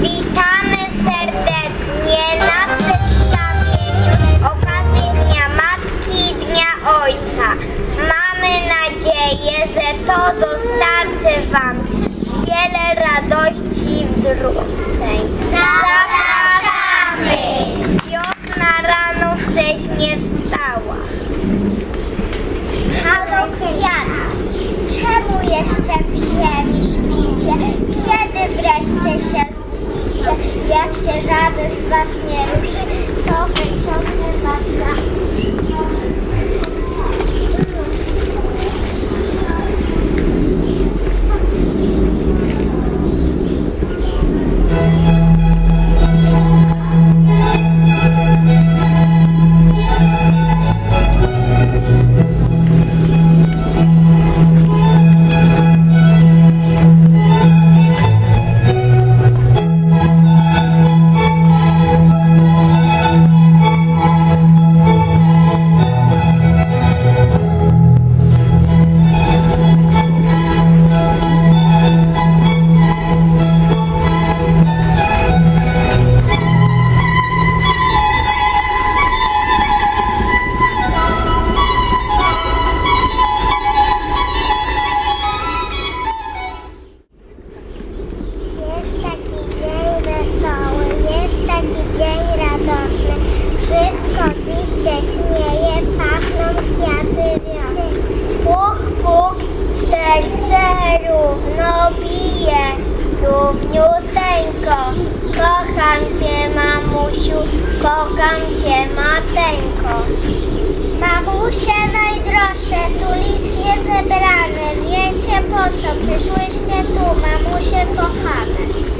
Witamy serdecznie na przedstawieniu z okazji Dnia Matki i Dnia Ojca. Mamy nadzieję, że to dostarczy Wam wiele radości i wzrusnej. Zapraszamy! Wiosna rano wcześnie wstała. Halo, Czemu jeszcze wzięliście? Kiedy wreszcie się zbudzicie, jak się żaden z was nie ruszy, to wyciągnę was za... Kocham Cię, mamusiu, kocham Cię, mateńko. Mamusie najdroższe, tu licznie zebrane, wiecie po co przyszłyście tu, mamusie kochane.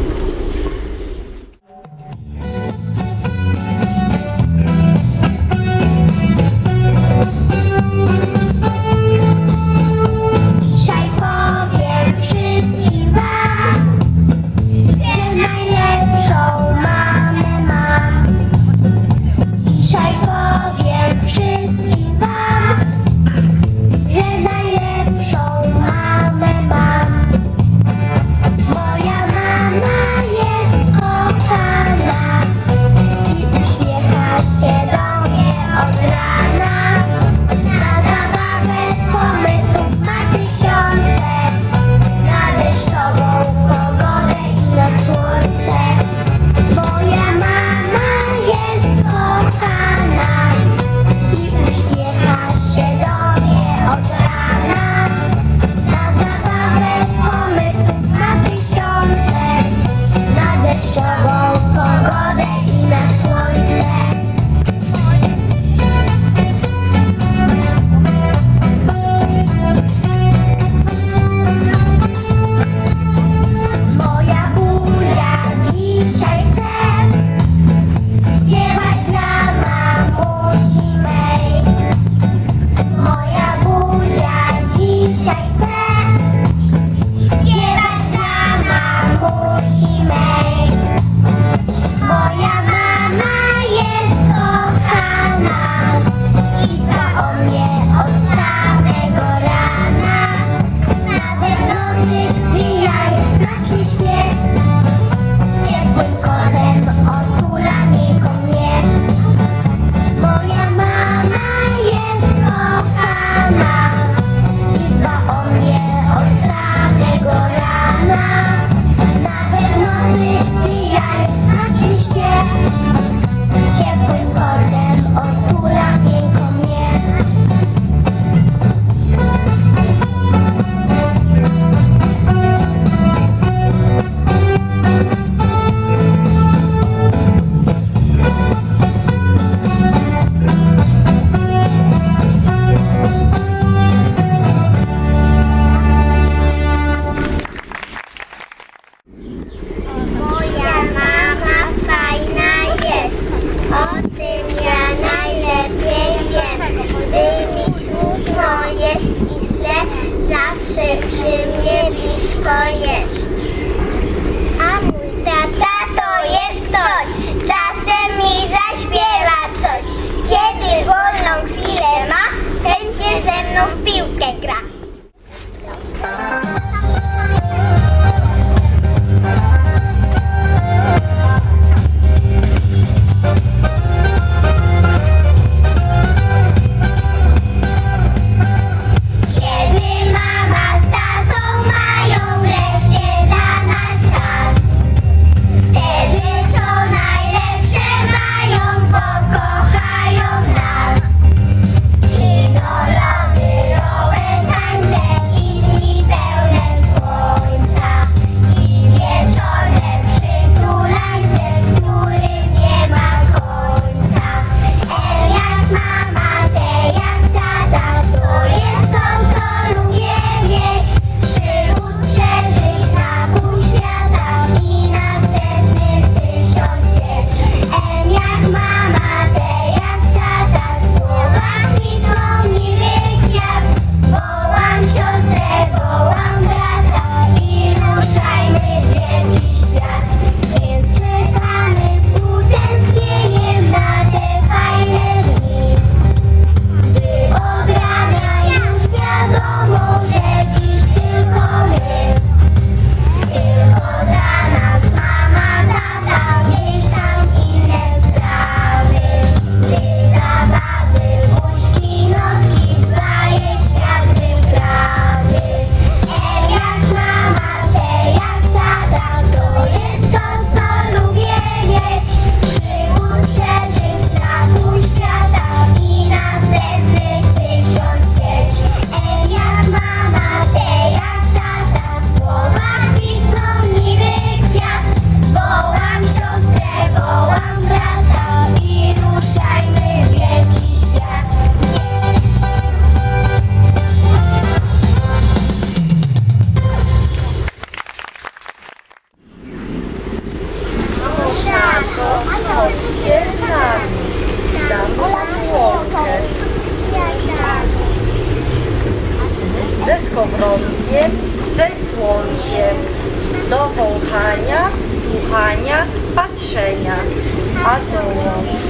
outdoor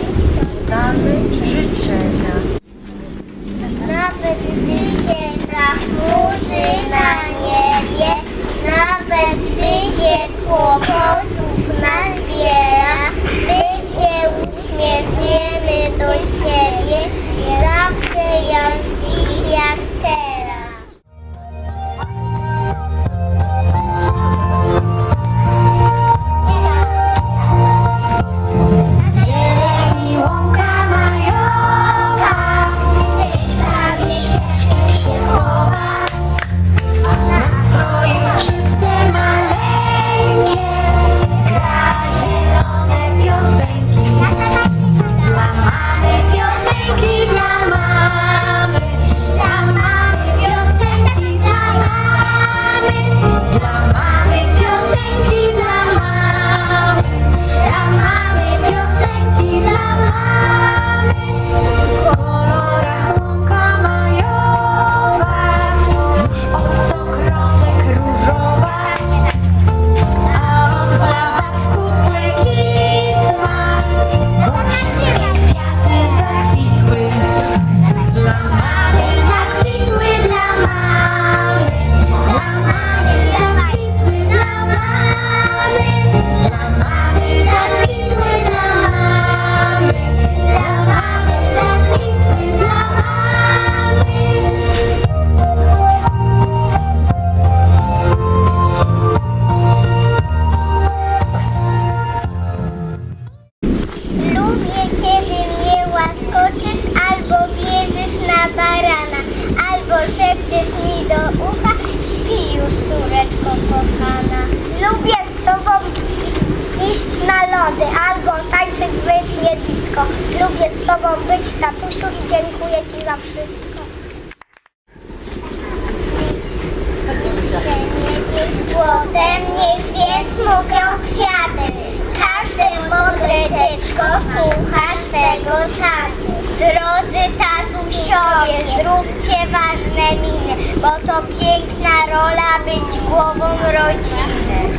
mojego taty. Drodzy tatusiowie, zróbcie ważne miny, bo to piękna rola być głową rodziny.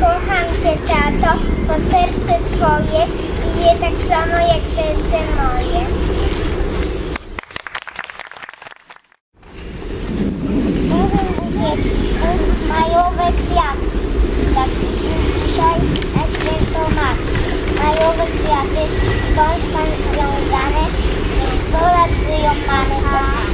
Kocham cię, tato, bo serce twoje bije tak samo jak serce moje. kolorowe kwiaty, z tą związane, z mamy.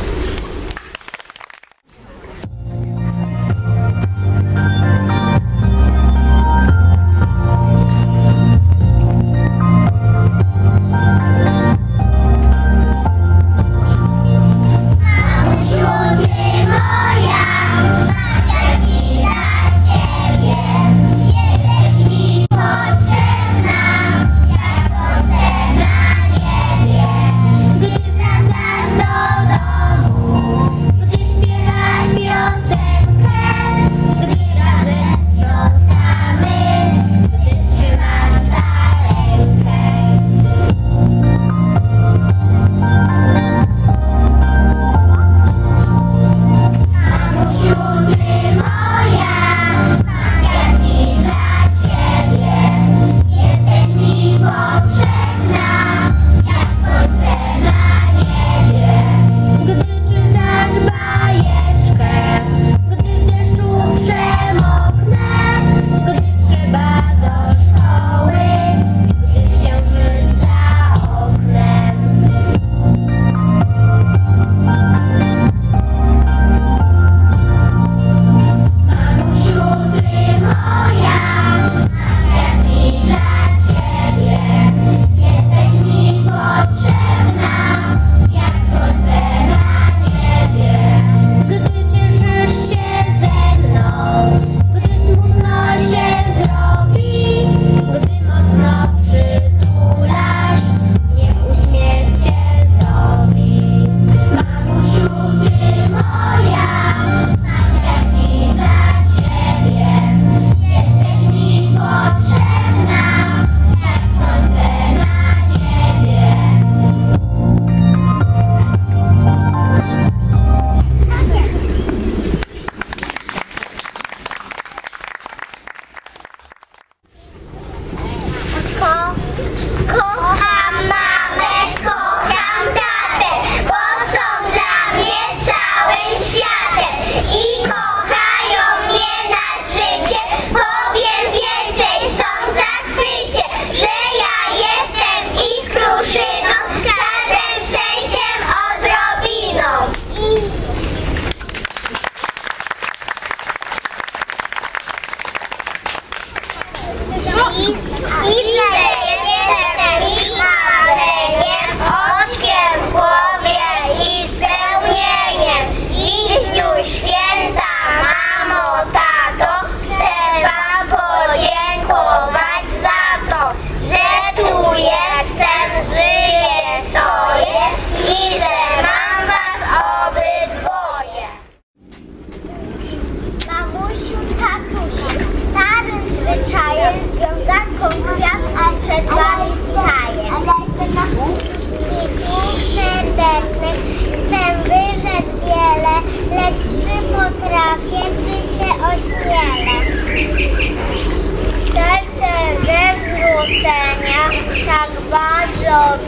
co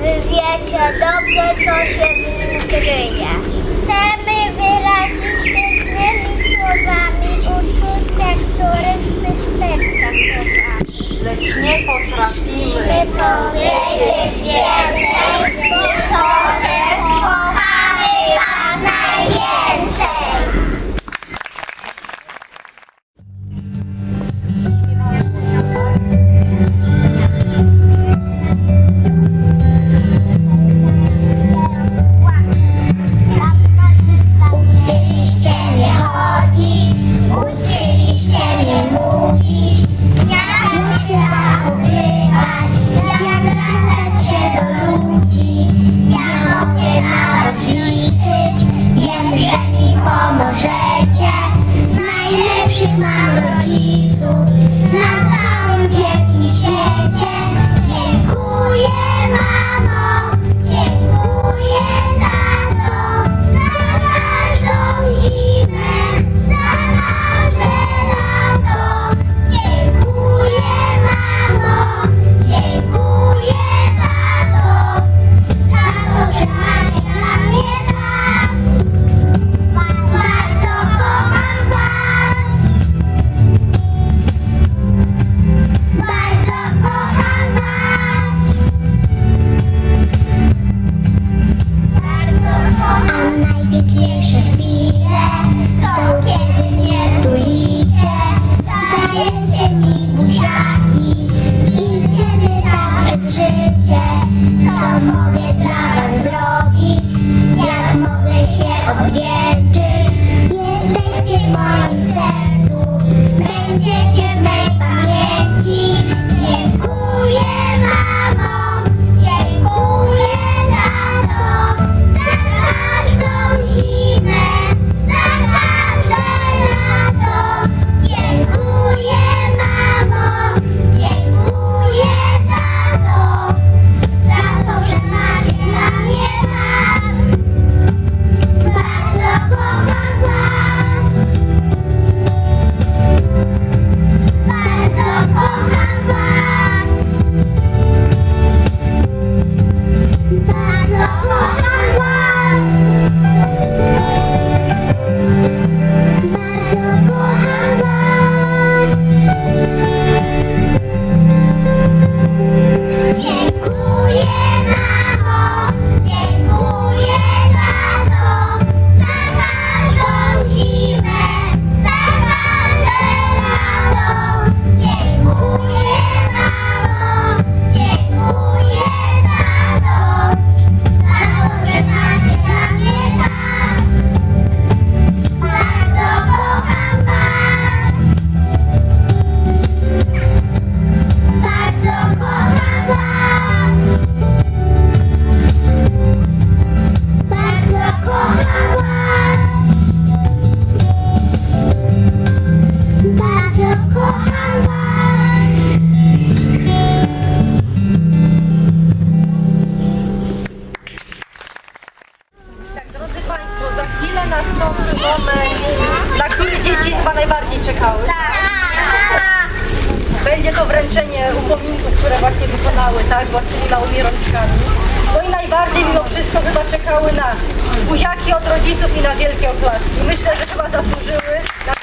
wy wiecie dobrze, co się w nim kryje. Chcemy wyrazić pięknymi słowami uczucia, których w tych sercach chowamy. Lecz nie potrafimy powiedzieć więcej, bo sobie tymi rączkami. No i najbardziej mimo wszystko chyba czekały na buziaki od rodziców i na wielkie oklaski. Myślę, że chyba zasłużyły na